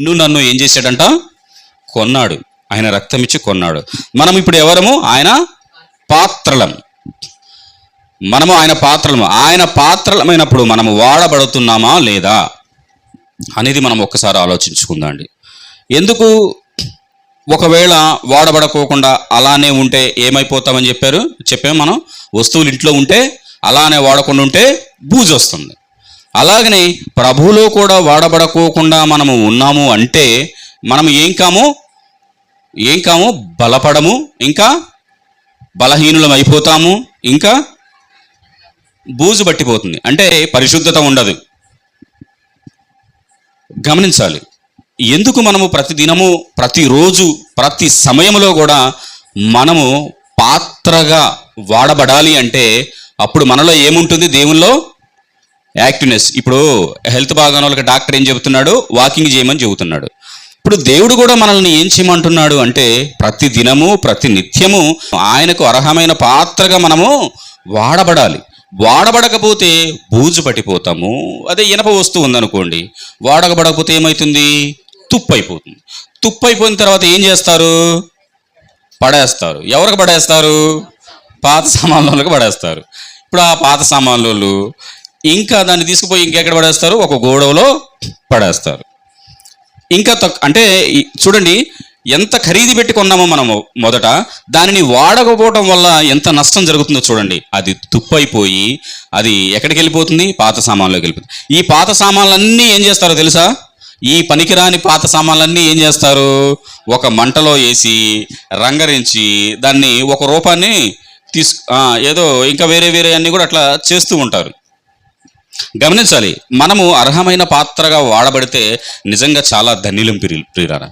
నువ్వు నన్ను ఏం చేశాడంట? కొన్నాడు. ఆయన రక్తం ఇచ్చి కొన్నాడు. మనం ఇప్పుడు ఎవరము? ఆయన పాత్రలం. మనము ఆయన పాత్రలము. ఆయన పాత్రలమైనప్పుడు మనము వాడబడుతున్నామా లేదా అనేది మనం ఒక్కసారి ఆలోచించుకుందాండి. ఎందుకు ఒకవేళ వాడబడకోకుండా అలానే ఉంటే ఏమైపోతామని చెప్పారు? చెప్పాము మనం. వస్తువులు ఇంట్లో ఉంటే అలానే వాడకుండా ఉంటే బూజు వస్తుంది. అలాగనే ప్రభువులో కూడా వాడబడకోకుండా మనము ఉన్నాము అంటే మనం ఏం కాము? ఏం కాము? బలపడము. ఇంకా బలహీనులం అయిపోతాము. ఇంకా బూజు పట్టిపోతుంది. అంటే పరిశుద్ధత ఉండదు. గమనించాలి. ఎందుకు మనము ప్రతి దినము ప్రతిరోజు ప్రతి సమయంలో కూడా మనము పాత్రగా వాడబడాలి అంటే అప్పుడు మనలో ఏముంటుంది? దేవుల్లో యాక్టివ్నెస్. ఇప్పుడు హెల్త్ బాగా వాళ్ళకి డాక్టర్ ఏం చెబుతున్నాడు? వాకింగ్ చేయమని చెబుతున్నాడు. ఇప్పుడు దేవుడు కూడా మనల్ని ఏం చేయమంటున్నాడు అంటే ప్రతి దినము ప్రతి నిత్యము ఆయనకు అర్హమైన పాత్రగా మనము వాడబడాలి. వాడబడకపోతే బూజు పట్టిపోతాము. అదే ఇనప వస్తువు ఉందనుకోండి వాడకబడకపోతే ఏమవుతుంది తుప్పు అయిపోతుంది తుప్పు అయిపోయిన తర్వాత ఏం చేస్తారు? పడేస్తారు. ఎవరికి పడేస్తారు? పాత సామాన్లకు పడేస్తారు. ఇప్పుడు ఆ పాత సామాన్లు ఇంకా దాన్ని తీసుకుపోయి ఇంకెక్కడ పడేస్తారు? ఒక గోడవలో పడేస్తారు. ఇంకా తక్ అంటే చూడండి ఎంత ఖరీదు పెట్టి కొన్నామో మనము మొదట దానిని వాడకపోవడం వల్ల ఎంత నష్టం జరుగుతుందో చూడండి. అది తుప్పైపోయి అది ఎక్కడికి వెళ్ళిపోతుంది పాత సామాన్లోకి వెళ్ళిపోతుంది. ఈ పాత సామాన్లన్నీ ఏం చేస్తారో తెలుసా? ఈ పనికిరాని పాత సామాన్లన్నీ ఏం చేస్తారు? ఒక మంటలో వేసి రంగరించి దాన్ని ఒక రూపాన్ని తీసు ఏదో ఇంకా వేరే వేరే అన్నీ కూడా అట్లా చేస్తూ ఉంటారు. గమనించాలి. మనము అర్హమైన పాత్రగా వాడబడితే నిజంగా చాలా ధన్యులం ప్రియుల ప్రియురారా.